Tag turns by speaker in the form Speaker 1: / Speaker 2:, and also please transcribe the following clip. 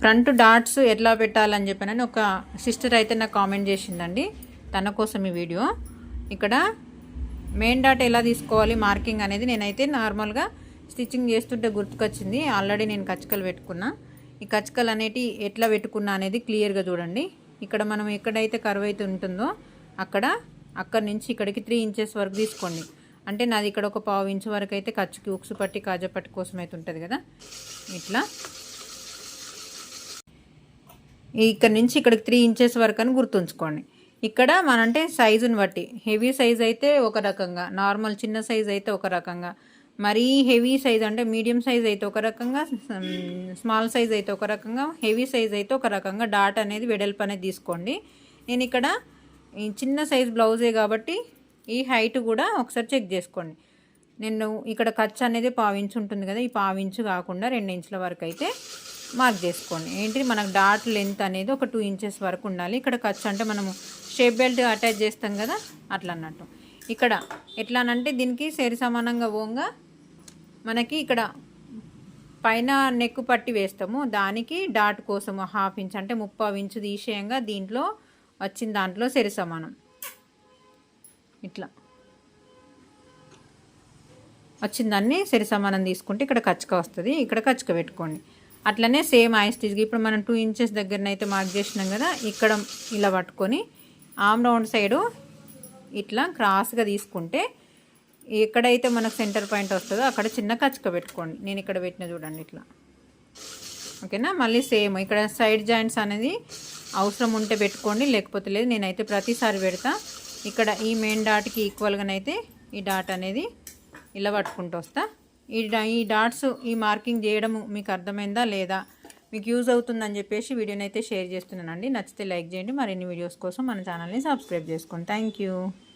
Speaker 1: Front dots ఎట్లా పెట్టాలని చెప్పానని ఒక సిస్టర్ అయితే నాకు కామెంట్ చేసిందండి. తన కోసం ఈ వీడియో. ఇక్కడ మెయిన్ డాట్ ఎలా తీసుకోవాలి మార్కింగ్ అనేది నేనైతే నార్మల్గా స్టిచ్చింగ్ చేస్తుంటే గుర్తుకొచ్చింది. ఆల్రెడీ నేను కచ్చకలు పెట్టుకున్నా. ఈ కచ్చకలు అనేటి ఎట్లా పెట్టుకున్నా అనేది క్లియర్గా చూడండి. ఇక్కడ మనం ఎక్కడైతే కర్వ్ అయితే ఉంటుందో అక్కడ అక్కడ నుంచి ఇక్కడికి త్రీ ఇంచెస్ వరకు తీసుకోండి. అంటే నాది ఇక్కడ ఒక పావు ఇంచు వరకు అయితే ఖర్చుకి ఉక్సు పట్టి కాజా పట్టి కోసం అయితే ఉంటుంది కదా. ఇట్లా. ఇక్కడ నుంచి ఇక్కడికి త్రీ ఇంచెస్ వరకు అని గుర్తుంచుకోండి. ఇక్కడ మనంటే సైజుని బట్టి. హెవీ సైజ్ అయితే ఒక రకంగా నార్మల్ చిన్న సైజ్ అయితే ఒక రకంగా మరీ హెవీ సైజ్ అంటే మీడియం సైజ్ అయితే ఒక రకంగా స్మాల్ సైజ్ అయితే ఒక రకంగా హెవీ సైజ్ అయితే ఒక రకంగా డాట్ అనేది వెడల్పు అనేది తీసుకోండి. నేను ఇక్కడ చిన్న సైజ్ బ్లౌజే కాబట్టి ఈ హైట్ కూడా ఒకసారి చెక్ చేసుకోండి. నేను ఇక్కడ ఖర్చు అనేది పావించు ఉంటుంది కదా ఈ పావించు కాకుండా రెండు ఇంచుల వరకు అయితే మార్క్ చేసుకోండి. ఏంటి? మనకు డాట్ లెంత్ అనేది ఒక టూ ఇంచెస్ వరకు ఉండాలి. ఇక్కడ ఖర్చు అంటే మనము షేప్ బెల్ట్ అటాచ్ చేస్తాం కదా? అట్లా అన్నట్టు. ఇక్కడ ఎట్లానంటే దీనికి సరి సమానంగా ఓంగా మనకి ఇక్కడ పైన నెక్ పట్టి వేస్తాము. దానికి డాట్ కోసము హాఫ్ ఇంచ్ అంటే ముప్పావు ఇంచు తీసేయంగా దీంట్లో వచ్చిన దాంట్లో సరి సమానం. ఇట్లా. వచ్చిందాన్ని సరి సమానం తీసుకుంటే ఇక్కడ కచ్చక వస్తుంది. ఇక్కడ కచ్చక పెట్టుకోండి. అట్లనే సేమ్ ఐస్టీజ్కి ఇప్పుడు మనం టూ ఇంచెస్ దగ్గరనైతే మార్క్ చేసినాం కదా ఇక్కడ ఇలా పట్టుకొని ఆమ్ రౌండ్ సైడు ఇట్లా క్రాస్గా తీసుకుంటే ఎక్కడైతే మనకు సెంటర్ పాయింట్ వస్తుందో అక్కడ చిన్న కచ్చక పెట్టుకోండి. నేను ఇక్కడ పెట్టిన చూడండి ఇట్లా. ఓకేనా? మళ్ళీ సేమ్ ఇక్కడ సైడ్ జాయింట్స్ అనేది అవసరం ఉంటే పెట్టుకోండి లేకపోతే లేదు నేనైతే ప్రతిసారి పెడతా. ఇక్కడ ఈ మెయిన్ డాట్కి ఈక్వల్గానైతే ఈ డాట్ అనేది ఇలా పట్టుకుంటూ వస్తా. ఈ ఈ డాట్స్ ఈ మార్కింగ్ చేయడము మీకు అర్థమైందా లేదా? మీకు యూజ్ అవుతుందని చెప్పేసి వీడియోని అయితే షేర్ చేస్తున్నానండి. నచ్చితే లైక్ చేయండి. మరిన్ని వీడియోస్ కోసం మన ఛానల్ని సబ్స్క్రైబ్ చేసుకోండి. Thank you.